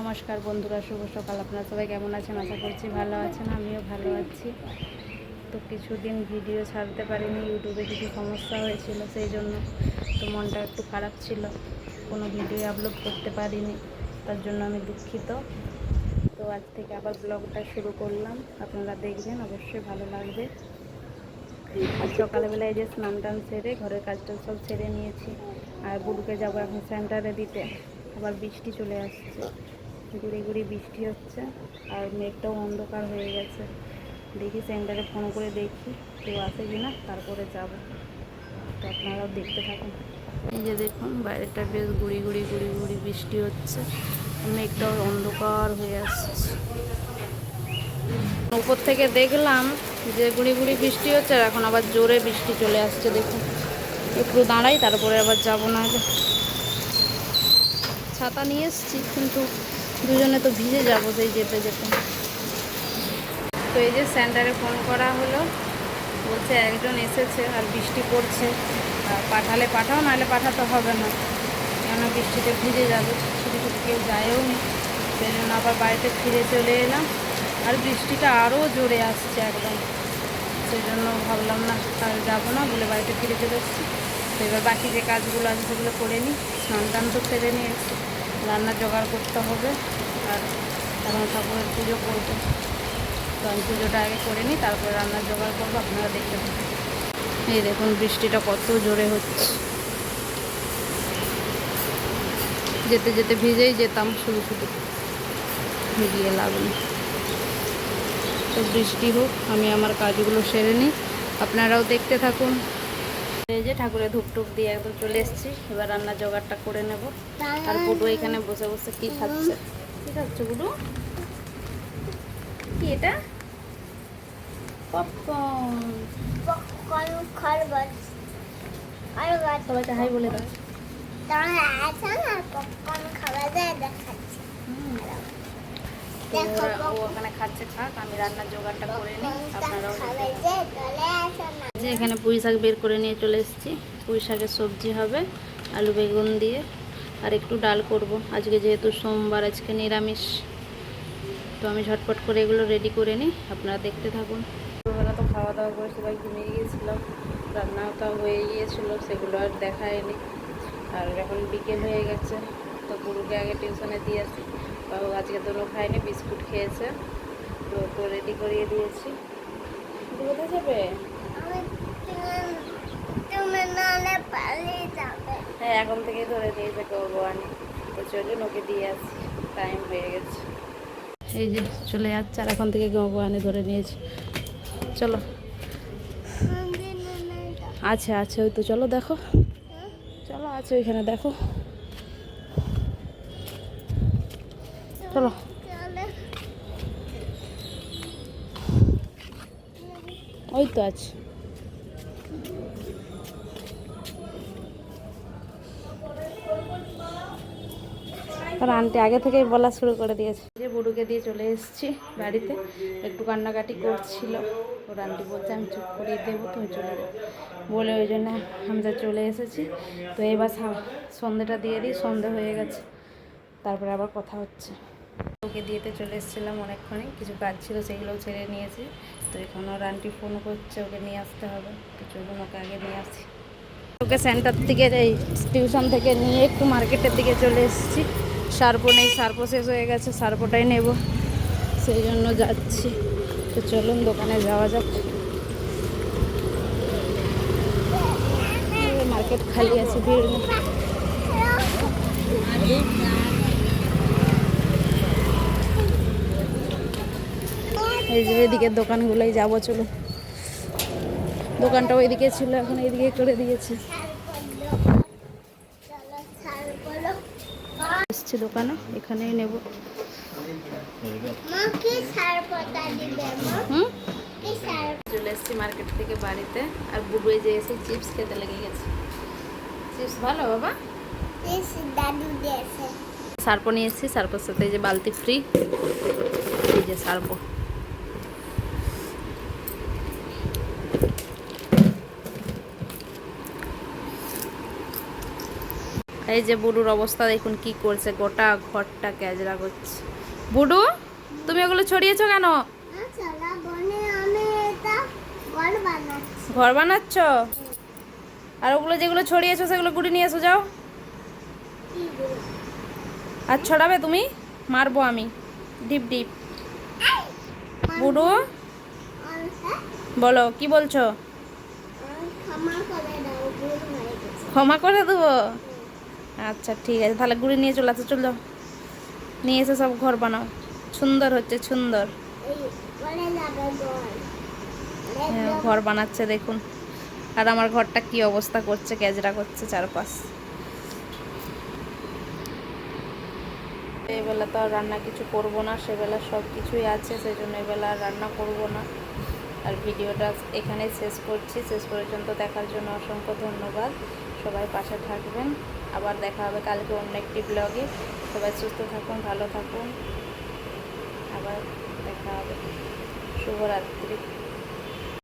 নমস্কার বন্ধুরা, শুভ সকাল। আপনারা সবাই কেমন আছেন? আশা করছি ভালো আছেন, আমিও ভালো আছি। তো কিছুদিন ভিডিও ছাড়তে পারিনি, ইউটিউবে কিছু সমস্যা হয়েছিল, সেই জন্য তো মনটা একটু খারাপ ছিল। কোনো ভিডিও আপলোড করতে পারিনি, তার জন্য আমি দুঃখিত। তো আজ থেকে আবার ব্লগটা শুরু করলাম। আপনারা দেখবেন, অবশ্যই ভালো লাগবে। আর সকালবেলায় যে স্নান টান সেরে, ঘরের কাজটা সব ছেড়ে নিয়েছি। আর বুড়ুকে যাব এখন সেন্টারে দিতে। আবার বৃষ্টি চলে আসছে। গুড়ি গুড়ি বৃষ্টি হচ্ছে আর মেঘটাও অন্ধকার হয়ে গেছে। দেখি সেন্টারে ফোন করে দেখি কেউ আসে কি না তারপরে যাব। তো আপনারাও দেখতে থাকুন। এই যে দেখুন বাইরেটা বেশ গুড়ি গুড়ি গুড়ি গুড়ি বৃষ্টি হচ্ছে, মেঘটাও অন্ধকার হয়ে আসছে। উপর থেকে দেখলাম যে গুড়ি গুড়ি বৃষ্টি হচ্ছে আর এখন আবার জোরে বৃষ্টি চলে আসছে, দেখুন। একটু দাঁড়াই, তারপরে আবার যাব না ছাতা নিয়ে এসেছি, কিন্তু দুজনে তো ভিজে যাব সেই যেতে যেতে। তো এই যে সেন্টারে ফোন করা হলো, বলছে একজন এসেছে আর বৃষ্টি পড়ছে। পাঠালে পাঠাও, নাহলে পাঠাতে হবে না। কেন বৃষ্টিতে ভিজে যাবে ছুটি ছুটি কেউ যায়ও নি। সেই জন্য আবার বাড়িতে ফিরে চলে এলাম। আর বৃষ্টিটা আরও জোরে আসছে একদম। সেই জন্য ভাবলাম না, আর যাব না, বলে বাড়িতে ফিরে চলে এসেছি। তো এবার বাকি যে কাজগুলো আছে সেগুলো করে নিই। স্নান টান তো সেরে নিয়ে এসেছি রান্না জোগাড় করতে হবে আর এখন ঠাকুরের পুজো করব। তো আমি পুজোটা আগে করে নিই, তারপরে রান্নার জোগাড় করব, আপনারা দেখতে পাবেন এই দেখুন, বৃষ্টিটা কত জোরে হচ্ছে। যেতে যেতে ভিজেই যেতাম, শুধু শুধু ভিজিয়ে নেই তো বৃষ্টি হোক, আমি আমার কাজগুলো সেরে নিই। আপনারাও দেখতে থাকুন। এই যে ঠাকুরের ধূপ টুপ দিয়ে একদম চলে এসেছি। এবার রান্নার জোগাড়টা করে নেব। আর বুডু এখানে বসে বসে কি খাচ্ছে? কি খাচ্ছে বুডু কি এটা? পপকর্ন। সবাইকে হাই বলে দাও। পপকর্ন খাওয়া যায় হুম। ও ওখানে খাচ্ছে আমি রান্নার জোগাড়টা করে নিই, আপনারাও যে এখানে পুঁই শাক বের করে নিয়ে চলে এসেছি। পুঁই শাকের সবজি হবে, আলু বেগুন দিয়ে, আর একটু ডাল করব। আজকে যেহেতু সোমবার, আজকে নিরামিষ। তো আমি ঝটপট করে এগুলো রেডি করে নিই, আপনারা দেখতে থাকুন। তো খাওয়া দাওয়া করে সবাই ঘুমিয়ে গিয়েছিলাম। রান্নাটা হয়ে গিয়েছিল, সেগুলো আর দেখায়নি। আর এখন বিকেল হয়ে গেছে। তো গুরুকে আগে টিউশনে দিয়ে আসি। বাবু আজকে দুটো খায়নি বিস্কুট খেয়েছে। তো তো রেডি করিয়ে দিয়েছি। কোথায় যাবে? হ্যাঁ এখন থেকেই ধরে নিয়েছে ভগবানি তো চলুন ওকে দিয়ে আসি। টাইম হয়ে গেছে। এই যে চলে যাচ্ছে আর এখন থেকে ভগবানে ধরে নিয়েছে। চলো। আচ্ছা আচ্ছা ওই তো চলো দেখো। চলো আছে ওইখানে দেখো। চলো। ওই তো আছে। আর আন্টি আগে থেকেই বলা শুরু করে দিয়েছে। যে বুড়ুকে দিয়ে চলে এসেছি বাড়িতে। একটু কান্নাকাটি করছিল। ওর আন্টি বলছে, আমি চুপ করিয়ে দেবো, তুমি চলে যাও। বলে ওই জন্য আমি তো চলে এসেছি। তো এবার সন্ধেটা দিয়ে দিই, সন্ধে হয়ে গেছে। তারপরে আবার কথা হচ্ছে। ওকে দিয়েতে চলে এসেছিলাম অনেকক্ষণই, কিছু কাজ ছিল সেগুলোও ছেড়ে নিয়েছি। তো এখন ওর আন্টি ফোন করছে, ওকে নিয়ে আসতে হবে। তো চলুন ওকে আগে নিয়ে আসি। ওকে সেন্টার থেকে এই টিউশন থেকে নিয়ে একটু মার্কেটের দিকে চলে এসেছি। সার্পো নেই, সার্পো শেষ হয়ে গেছে, সার্পোটাই নেব। সেই জন্য যাচ্ছি। তো চলুন দোকানে যাওয়া যাক। মার্কেট খালি আছে, ভিড় এই যে এদিকের দোকানগুলোই যাব চলো। দোকানটা ওইদিকে ছিল এখন এইদিকে করে দিয়েছে। ছাড় দোকানে এখানেই নেব। মা কি সার পটা দিবে মা। হুম? চলে এসেছি মার্কেট থেকে বাড়িতে আর বুবুই যে এসে চিপস খেতে লেগে গেছে। চিপস ভালো বাবা? ইস দাদু দিয়েছে। সার্পো নিয়ে এসেছি সার্পোর সাথে এই যে বালতি ফ্রি এই যে সার্পো। এই যে বুড়ুর অবস্থা দেখুন কি করছে গোটা ঘরটা ক্যাজরা করছে। বুড়ু তুমি ওগুলো ছড়িয়েছো কেন? ঘর বানাচ্ছি? আর ওগুলো যেগুলো ছড়িয়েছো সেগুলো গুড়ি নিয়ে এসো যাও। আর ছড়াবে তুমি? মারবো আমি। Deep deep. বুড়ু বলো কি বলছো? ক্ষমা করে দেবো? আচ্ছা ঠিক আছে। তাহলে গুড়ি নিয়ে চলে আসো চল। নিয়ে এসে সব ঘর বানাও। সুন্দর হচ্ছে সুন্দর। হ্যাঁ, ঘর বানাচ্ছে দেখুন। আর আমার ঘরটা কি অবস্থা করছে ক্যাজরা করছে চারপাশ। এবেলা তো আর রান্না কিছু করব না সেবেলা সব কিছুই আছে সেই জন্য এবেলা আর রান্না করব না। আর ভিডিওটা এখানে শেষ করছি। শেষ পর্যন্ত দেখার জন্য অসংখ্য ধন্যবাদ। সবাই পাশে থাকবেন। আবার দেখা হবে কালকে অন্য একটি ব্লগে সবাই সুস্থ থাকুন, ভালো থাকুন। আবার দেখা হবে। শুভরাত্রি।